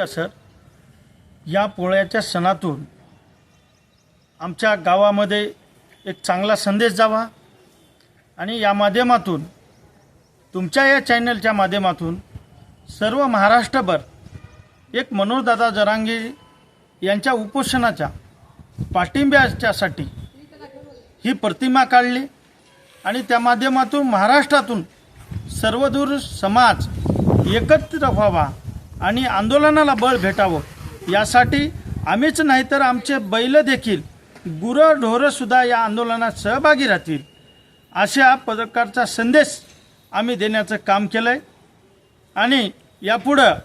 नमस्कार सर? या पोळ्याच्या सणातून आमच्या गावामध्ये एक चांगला संदेश जावा आणि या माध्यमातून तुमच्या या चॅनलच्या माध्यमातून सर्व महाराष्ट्रभर एक मनोजदादा जरांगे यांच्या उपोषणाच्या पाठिंब्याच्यासाठी ही प्रतिमा काढली आणि त्या माध्यमातून महाराष्ट्रातून सर्वदूर समाज एकत्र व्हावा आणि आंदोलनाला बळ भेटावं यासाठी आम्हीच नाही तर आमचे बैल देखील गुरं ढोरंसुद्धा या आंदोलनात सहभागी राहतील अशा प्रकारचा संदेश आम्ही देण्याचं काम केलं आहे आणि यापुढं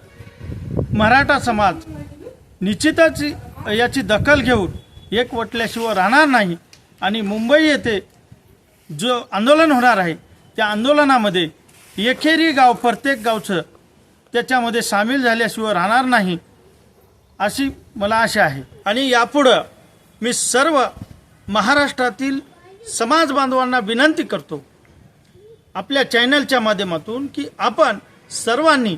मराठा समाज निश्चितच याची दखल घेऊन एक वटल्याशिवाय राहणार नाही आणि मुंबई येथे जो आंदोलन होणार आहे त्या आंदोलनामध्ये एकेरी गाव प्रत्येक गावचं त्याच्यामध्ये सामील झाल्याशिवाय राहणार नाही अशी मला आशा आहे. आणि यापुढं मी सर्व महाराष्ट्रातील समाज बांधवांना विनंती करतो आपल्या चॅनलच्या माध्यमातून की आपण सर्वांनी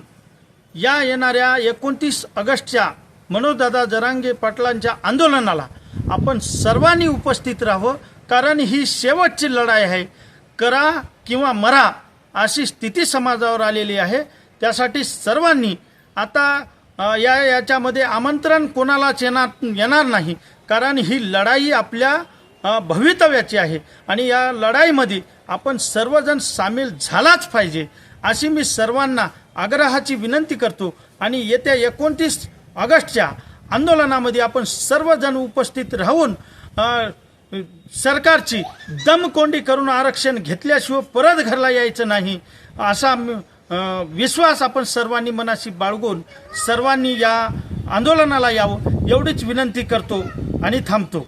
या येणाऱ्या एकोणतीस ऑगस्टच्या मनोजदादा जरांगे पाटलांच्या आंदोलनाला आपण सर्वांनी उपस्थित राहावं कारण ही शेवटची लढाई आहे. करा किंवा मरा अशी स्थिती समाजावर आलेली आहे. त्यासाठी सर्वांनी आता या याच्यामध्ये आमंत्रण कोणालाच येणार येणार नाही. कारण ही लढाई आपल्या भवितव्याची आहे. आणि या लढाईमध्ये आपण सर्वजण सामील झालाच पाहिजे अशी मी सर्वांना आग्रहाची विनंती करतो. आणि येत्या एकोणतीस ऑगस्टच्या आंदोलनामध्ये आपण सर्वजण उपस्थित राहून सरकारची दमकोंडी करून आरक्षण घेतल्याशिवाय परत घरला यायचं नाही असा विश्वास आपण सर्वांनी मनाशी बाळगून सर्वांनी या आंदोलनाला यावं एवढीच विनंती करतो आणि थांबतो.